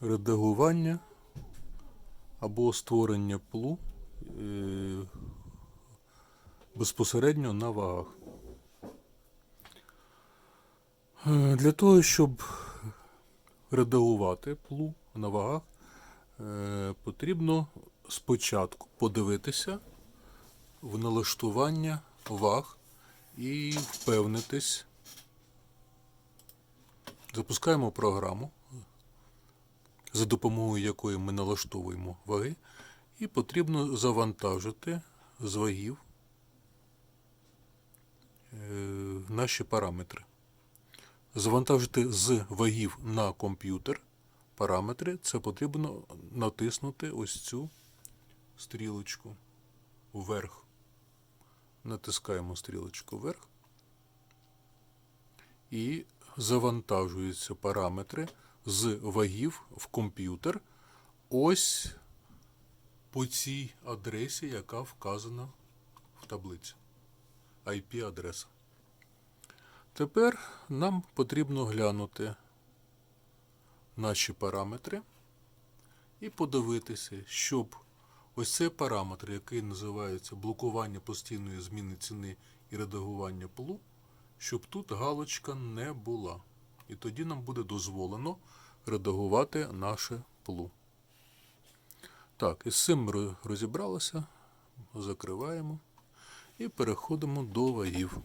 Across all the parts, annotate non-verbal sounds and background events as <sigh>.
редагування або створення плу е, безпосередньо на вагах. Е, Для того, щоб редагувати плу на вагах, е, потрібно спочатку подивитися в налаштування ваг і впевнитись. Запускаємо програму, за допомогою якої ми налаштовуємо ваги, і потрібно завантажити з вагів е, наші параметри. Завантажити з вагів на комп'ютер параметри, це потрібно натиснути ось цю стрілочку вверх. Натискаємо стрілочку вверх. І завантажуються параметри з вагів в комп'ютер. Ось по цій адресі, яка вказана в таблиці. IP-адреса. Тепер нам потрібно глянути наші параметри і подивитися, щоб ось цей параметр, який називається блокування постійної зміни ціни і редагування плу, щоб тут галочка не була. І тоді нам буде дозволено редагувати наше плу. Так, із цим розібралися. Закриваємо і переходимо до вагів.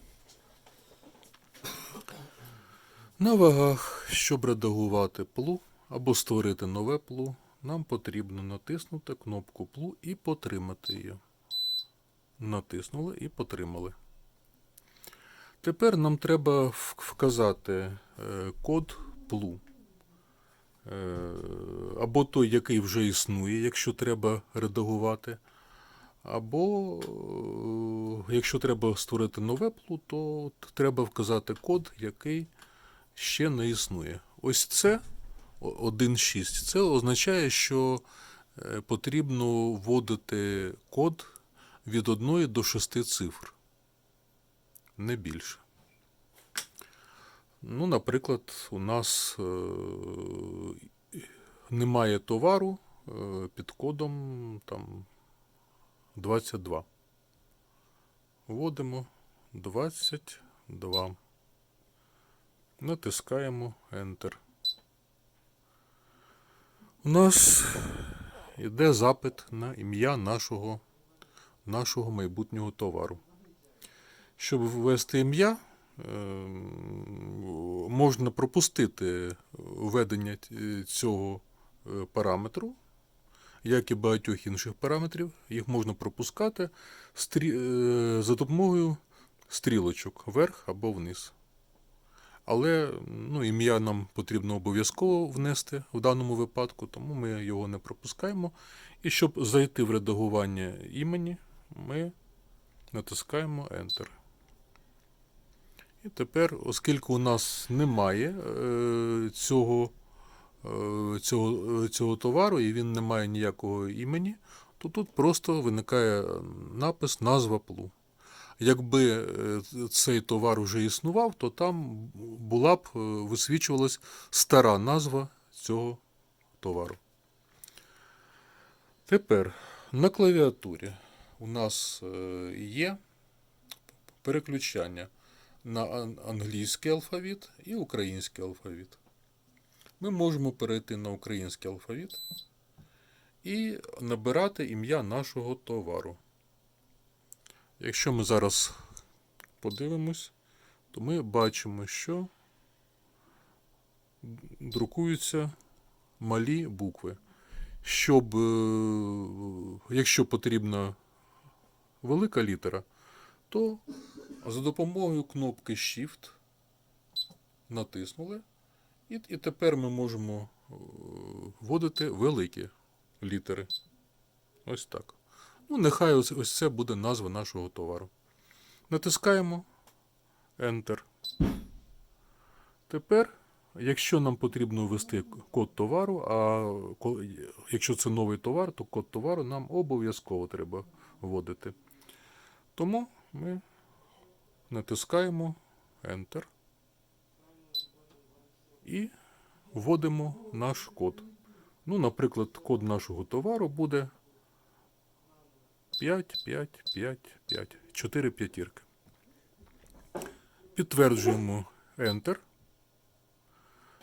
На вагах, щоб редагувати плу або створити нове плу, нам потрібно натиснути кнопку плу і потримати її. Натиснули і потримали. Тепер нам треба вказати код плу. Е, Або той, який вже існує, якщо треба редагувати. Або е, якщо треба створити нове плу, то треба вказати код, який ще не існує. Ось це 1.6. Це означає, що е, потрібно вводити код від 1 до 6 цифр. Не більше. Ну, наприклад, у нас е, немає товару е, під кодом там 22. Вводимо 22. Натискаємо Enter. У нас йде запит на ім'я нашого, нашого майбутнього товару. Щоб ввести ім'я, можна пропустити введення цього е, параметру, як і багатьох інших параметрів. Їх можна пропускати е, за допомогою стрілочок вверх або вниз. Але ну, ім'я нам потрібно обов'язково внести в даному випадку, тому ми його не пропускаємо. І щоб зайти в редагування імені, ми натискаємо Enter. І тепер, оскільки у нас немає е, цього, е, цього, е, цього товару і він не має ніякого імені, то тут просто виникає напис назва плу. Якби цей товар вже існував, то там була б висвічувалась стара назва цього товару. Тепер на клавіатурі у нас є переключання на англійський алфавіт і український алфавіт. Ми можемо перейти на український алфавіт і набирати ім'я нашого товару. Якщо ми зараз подивимось, то ми бачимо, що друкуються малі букви. Щоб, е, якщо потрібна велика літера, то за допомогою кнопки Shift натиснули, і, і тепер ми можемо е, вводити великі літери. Ось так. Ну, нехай ось, ось це буде назва нашого товару. Натискаємо Enter. Тепер, якщо нам потрібно ввести код товару, а якщо це новий товар, то код товару нам обов'язково треба вводити. Тому ми натискаємо Enter і вводимо наш код. Ну, наприклад, код нашого товару буде 5, 5, 5, 5, 4 п'ятірки. Підтверджуємо Enter.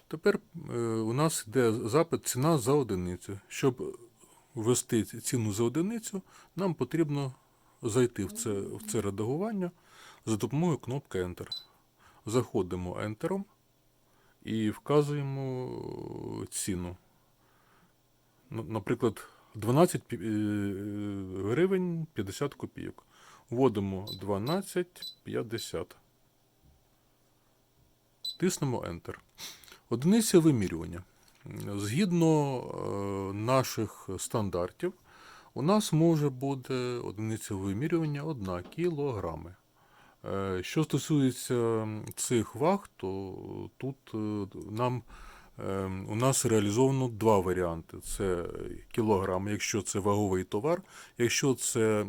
Тепер е, у нас йде запит ціна за одиницю. Щоб ввести ціну за одиницю, нам потрібно зайти в це, в це редагування за допомогою кнопки Enter. Заходимо Enter і вказуємо е, ціну. Ну, Наприклад, 12 е, гривень 50 копійок. Вводимо 12,50. Тиснемо Enter. Одиниця вимірювання. Згідно е, наших стандартів, у нас може бути одиниця вимірювання 1 кілограми. Е, Що стосується цих ваг, то тут е, нам е, у нас реалізовано два варіанти: це кілограм, якщо це ваговий товар. Якщо це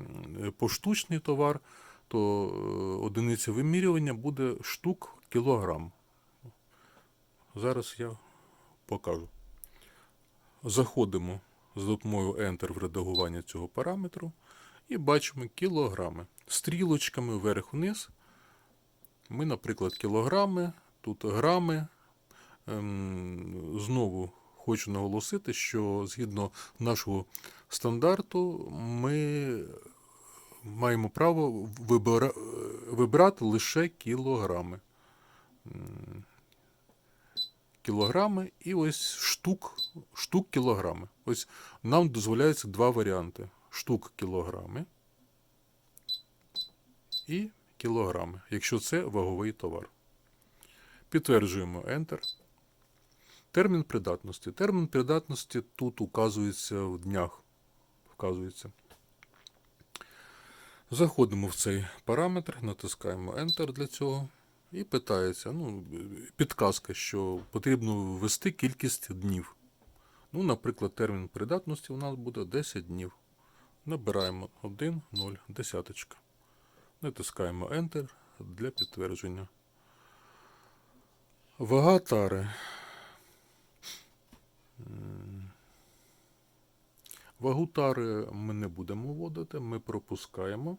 поштучний товар, то е, одиниця вимірювання буде штук кілограм. Зараз я покажу. Заходимо за допомогою Enter в редагування цього параметру і бачимо кілограми. Стрілочками вверх-вниз. Ми, наприклад, кілограми, тут грами. Ем, знову хочу наголосити, що згідно нашого стандарту ми маємо право вибира... вибирати лише кілограми. Кілограми і ось штук, штук кілограми. Ось нам дозволяється два варіанти: штук кілограми і кілограми, якщо це ваговий товар. Підтверджуємо Enter. Термін придатності. Термін придатності тут указується в днях. Вказується. Заходимо в цей параметр, натискаємо Enter для цього. І питається, ну, підказка, що потрібно ввести кількість днів. Ну, наприклад, термін придатності у нас буде 10 днів. Набираємо 1, 0, десяточка. Натискаємо Enter для підтвердження. Вага тари. Вагу тари ми не будемо вводити, ми пропускаємо.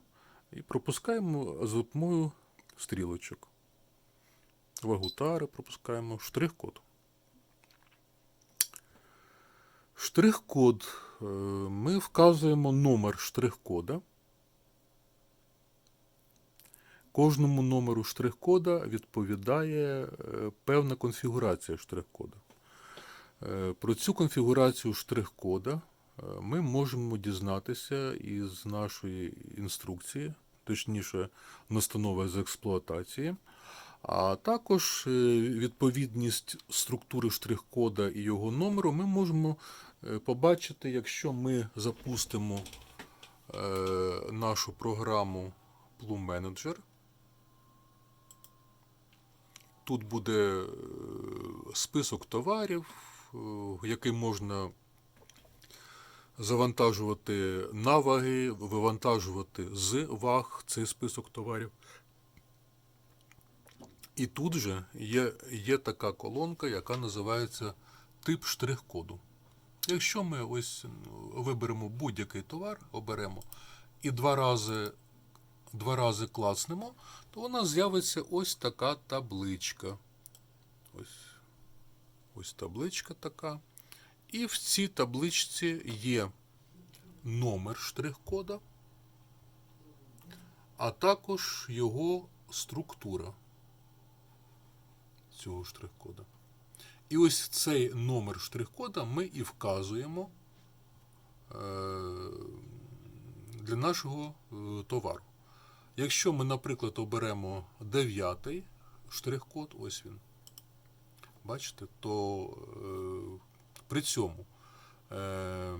І пропускаємо за допомогою стрілочок. Вагу тари пропускаємо. Штрих-код. Штрих-код. Е, Ми вказуємо номер штрих-кода. Кожному номеру штрих-кода відповідає е, певна конфігурація штрих-кода. Е, Про цю конфігурацію штрих-кода е, ми можемо дізнатися із нашої інструкції, точніше, настанови з експлуатації. А також відповідність структури штрих-кода і його номеру ми можемо побачити, якщо ми запустимо нашу програму Plum Manager. Тут буде е, список товарів, е, який можна завантажувати на ваги, вивантажувати з ваг цей список товарів. І тут же є, є така колонка, яка називається тип штрих-коду. Якщо ми ось виберемо будь-який товар, оберемо і два рази, два рази клацнемо, то у нас з'явиться ось така табличка. Ось, ось табличка така. І в цій табличці є номер штрих-кода, а також його структура цього штрих-кода. І ось цей номер штрих-кода ми і вказуємо е, для нашого е, товару. Якщо ми, наприклад, оберемо дев'ятий штрих-код, ось він, бачите, то е, при цьому е,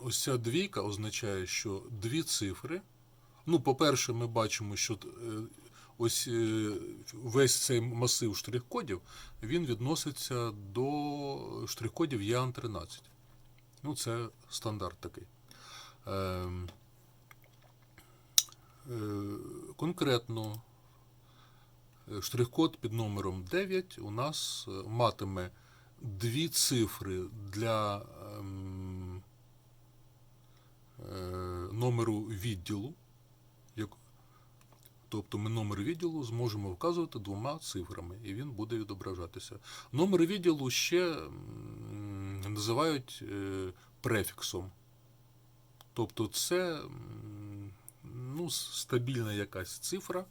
ось ця двійка означає, що дві цифри. Ну, по-перше, ми бачимо, що е, ось е, весь цей масив штрих-кодів він відноситься до штрих-кодів EAN13. Ну, це стандарт такий. Е, Конкретно е, штрих-код під номером 9 у нас е, матиме дві цифри для ем, номеру відділу. Тобто ми номер відділу зможемо вказувати двома цифрами, і він буде відображатися. Номер відділу ще називають префіксом. Тобто це ну, стабільна якась цифра,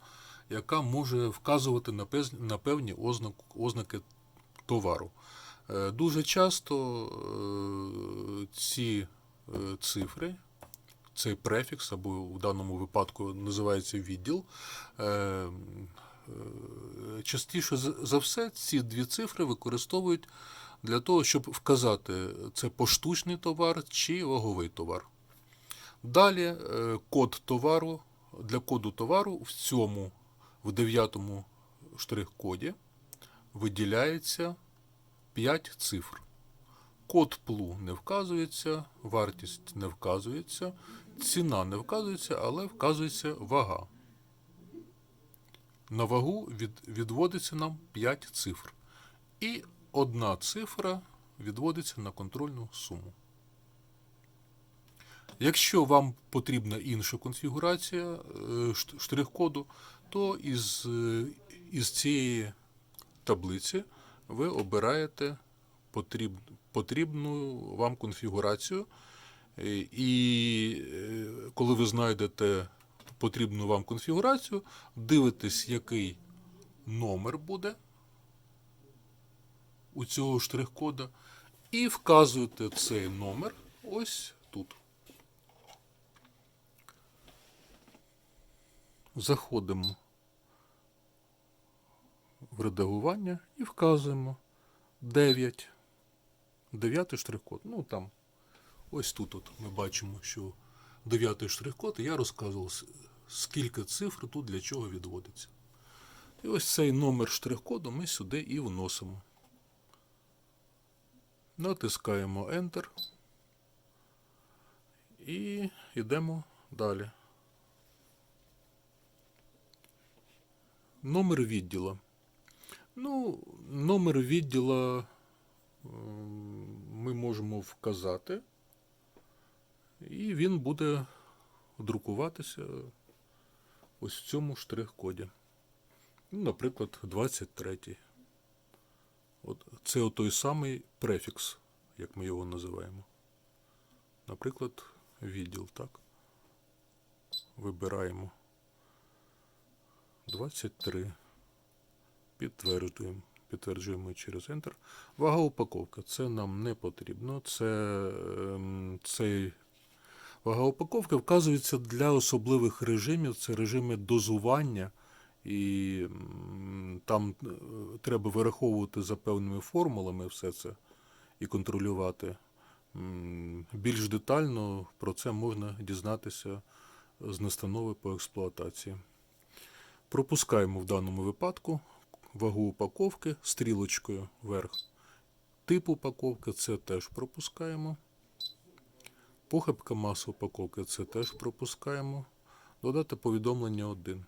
яка може вказувати на певні ознак, ознаки товару. Е, Дуже часто е, ці е, цифри, цей префікс, або в даному випадку називається відділ, частіше за все ці дві цифри використовують для того, щоб вказати, це поштучний товар чи ваговий товар. Далі е, код товару. Для коду товару в цьому, в дев'ятому штрих-коді виділяється 5 цифр. Код плу не вказується, вартість не вказується, ціна не вказується, але вказується вага. На вагу від, відводиться нам 5 цифр. І одна цифра відводиться на контрольну суму. Якщо вам потрібна інша конфігурація е, штрих-коду, то із, е, із цієї таблиці ви обираєте потріб, потрібну вам конфігурацію. Е, І коли ви знайдете потрібну вам конфігурацію, дивитесь, який номер буде у цього штрих-кода, і вказуєте цей номер ось тут. Заходимо в редагування і вказуємо 9. Дев'ятий штрих-код. Ну там, ось тут от ми бачимо, що дев'ятий штрих-код, і я розказував, скільки цифр тут для чого відводиться. І ось цей номер штрих-коду ми сюди і вносимо. Натискаємо Enter. І йдемо далі. Номер відділа. Ну, номер відділа ем, ми можемо вказати, і він буде друкуватися ось в цьому штрих-коді. Ну, наприклад, 23. От це той самий префікс, як ми його називаємо. Наприклад, відділ, так. Вибираємо 23. Підтверджуємо. Підтверджуємо через Enter. Вага упаковки. Це нам не потрібно. Це, ем, цей вага упаковки вказується для особливих режимів. Це режими дозування. І там е, треба вираховувати за певними формулами все це і контролювати. Більш детально про це можна дізнатися з настанови по експлуатації. Пропускаємо в даному випадку вагу упаковки стрілочкою вверх. Тип упаковки це теж пропускаємо. Похибка маси упаковки це теж пропускаємо. Додати повідомлення 1.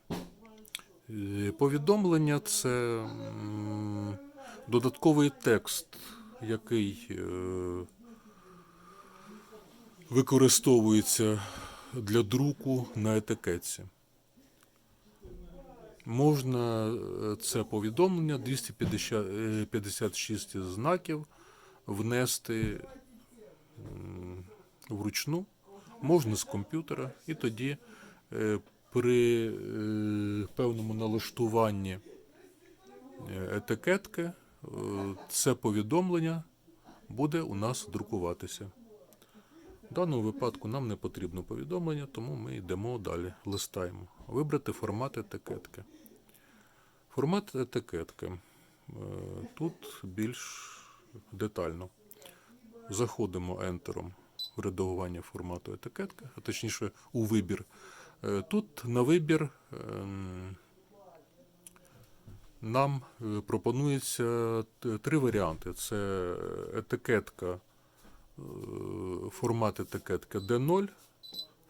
Е, Повідомлення це додатковий текст, який е, використовується для друку на етикетці. Можна е, це повідомлення 256 знаків внести вручну, можна з комп'ютера, і тоді е, при е, певному налаштуванні е, етикетки е, це повідомлення буде у нас друкуватися. В даному випадку нам не потрібно повідомлення, тому ми йдемо далі, листаємо. Вибрати формат етикетки. Формат етикетки. Е, Тут більш детально. Заходимо ентером в редагування формату етикетки, а точніше у вибір. Е, Тут на вибір ем, нам е, пропонується три варіанти: це етикетка, формат етикетки D0,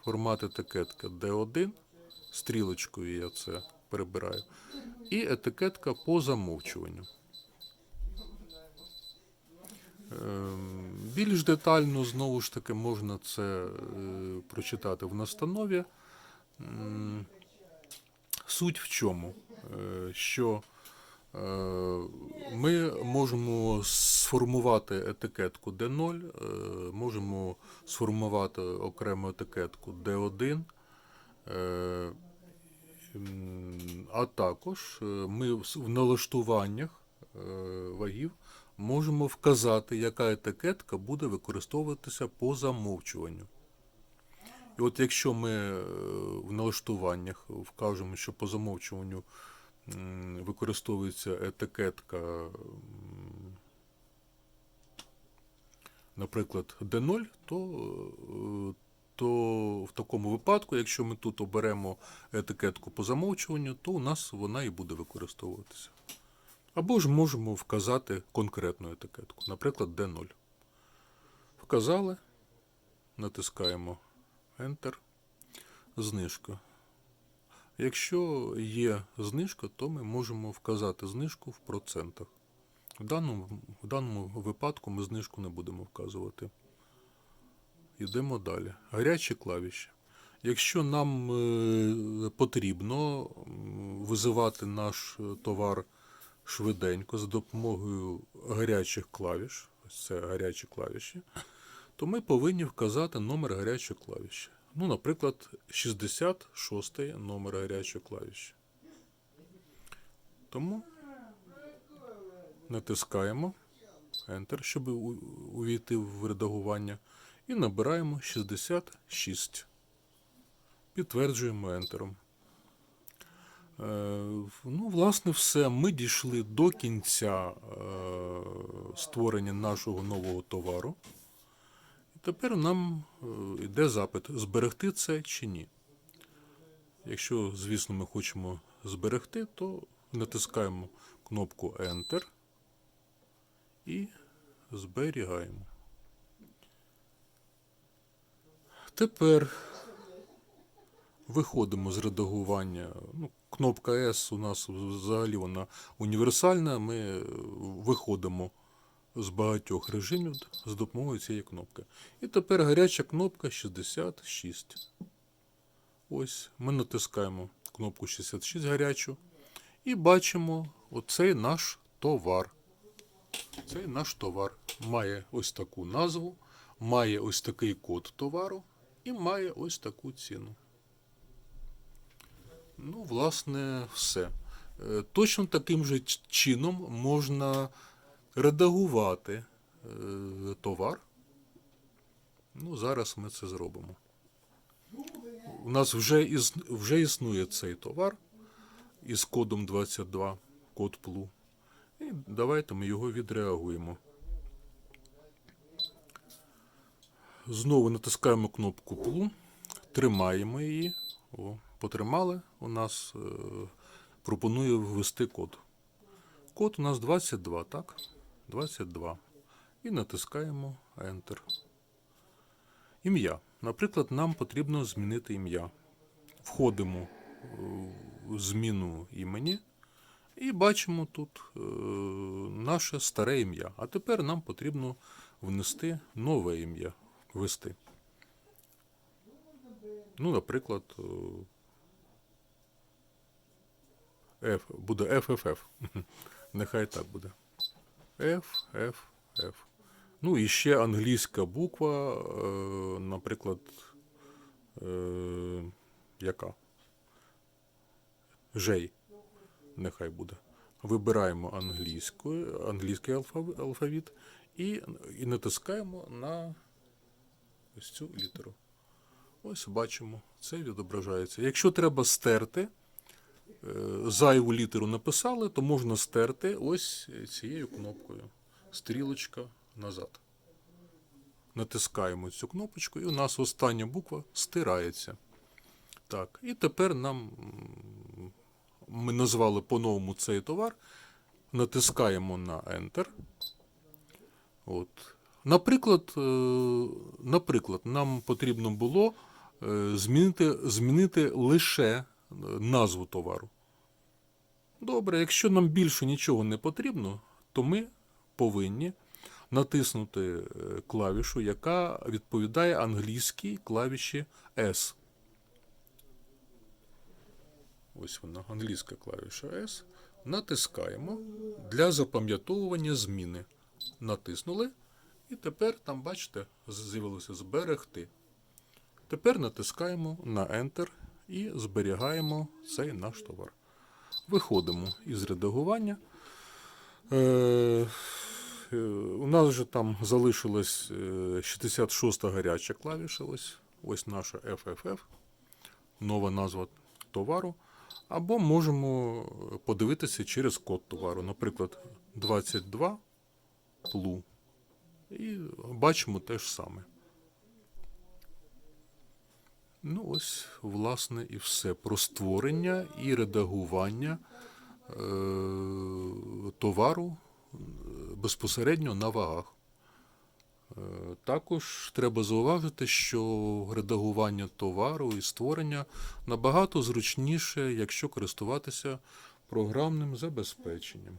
формат етикетки D1, стрілочкою я це перебираю, і етикетка по замовчуванню. Ем, Більш детально, знову ж таки, можна це е, прочитати в настанові. Суть в чому? Е, Що е, ми можемо сформувати етикетку D0, е, можемо сформувати окрему етикетку D1. е, А також е, ми в налаштуваннях е, вагів можемо вказати, яка етикетка буде використовуватися по замовчуванню. І от якщо ми е, в налаштуваннях вкажемо, що по замовчуванню використовується етикетка, наприклад, D0, то, е, то в такому випадку, якщо ми тут оберемо етикетку по замовчуванню, то у нас вона і буде використовуватися. Або ж можемо вказати конкретну етикетку, наприклад, D0. Вказали, натискаємо Enter, знижка. Якщо є знижка, то ми можемо вказати знижку в процентах. В даному, в даному випадку ми знижку не будемо вказувати. Йдемо далі. Гарячі клавіші. Якщо нам е, потрібно визивати наш е, товар швиденько за допомогою гарячих клавіш, ось це гарячі клавіші, то ми повинні вказати номер гарячої клавіші. Ну, наприклад, 66 номер гарячої клавіші. Тому натискаємо Enter, щоб увійти в редагування, і набираємо 66. Підтверджуємо Ентером. Е, Ну, власне, все. Ми дійшли до кінця е, створення нашого нового товару. Тепер нам е, йде запит, зберегти це чи ні. Якщо, звісно, ми хочемо зберегти, то натискаємо кнопку Enter і зберігаємо. Тепер виходимо з редагування. Ну, кнопка S у нас взагалі вона універсальна. Ми е, виходимо з багатьох режимів з допомогою цієї кнопки. І тепер гаряча кнопка 66. Ось ми натискаємо кнопку 66 гарячу і бачимо оцей наш товар. Цей наш товар має ось таку назву, має ось такий код товару і має ось таку ціну. Ну, власне, все. Е, Точно таким же чином можна редагувати е, товар. Ну, зараз ми це зробимо. У нас вже, із, вже існує цей товар із кодом 22, код PLU. І давайте ми його відреагуємо. Знову натискаємо кнопку PLU, тримаємо її. О, потримали. У нас е, пропонує ввести код. Код у нас 22, так? 22. І натискаємо Enter. Ім'я. Наприклад, нам потрібно змінити ім'я. Входимо в зміну імені і бачимо тут е, наше старе ім'я. А тепер нам потрібно внести нове ім'я. Ввести. Ну, наприклад, е, F, буде FFF. <laughs> Нехай так буде. F, F, F. Ну і ще англійська буква, е, наприклад, е, яка? J. Нехай буде. Вибираємо англійську, англійський алфавіт і, і натискаємо на ось цю літеру. Ось бачимо, це відображається. Якщо треба стерти, зайву літеру написали, то можна стерти ось цією кнопкою. Стрілочка назад. Натискаємо цю кнопочку, і у нас остання буква стирається. Так, і тепер нам ми назвали по-новому цей товар. Натискаємо на Enter. От. Наприклад, е, наприклад, нам потрібно було е, змінити, змінити лише е, назву товару. Добре, якщо нам більше нічого не потрібно, то ми повинні натиснути е, клавішу, яка відповідає англійській клавіші S. Ось вона, англійська клавіша S. Натискаємо для запам'ятовування зміни. Натиснули, і тепер там, бачите, з'явилося зберегти. Тепер натискаємо на Enter і зберігаємо цей наш товар. Виходимо із редагування. Е, е, у нас вже там залишилась е, 66 гаряча клавіша. Ось, ось наша FFF, нова назва товару. Або можемо подивитися через код товару, наприклад, 22 плу. І бачимо те ж саме. Ну, ось, власне, і все. Про створення і редагування е, товару е, безпосередньо на вагах. Е, Також треба зауважити, що редагування товару і створення набагато зручніше, якщо користуватися програмним забезпеченням.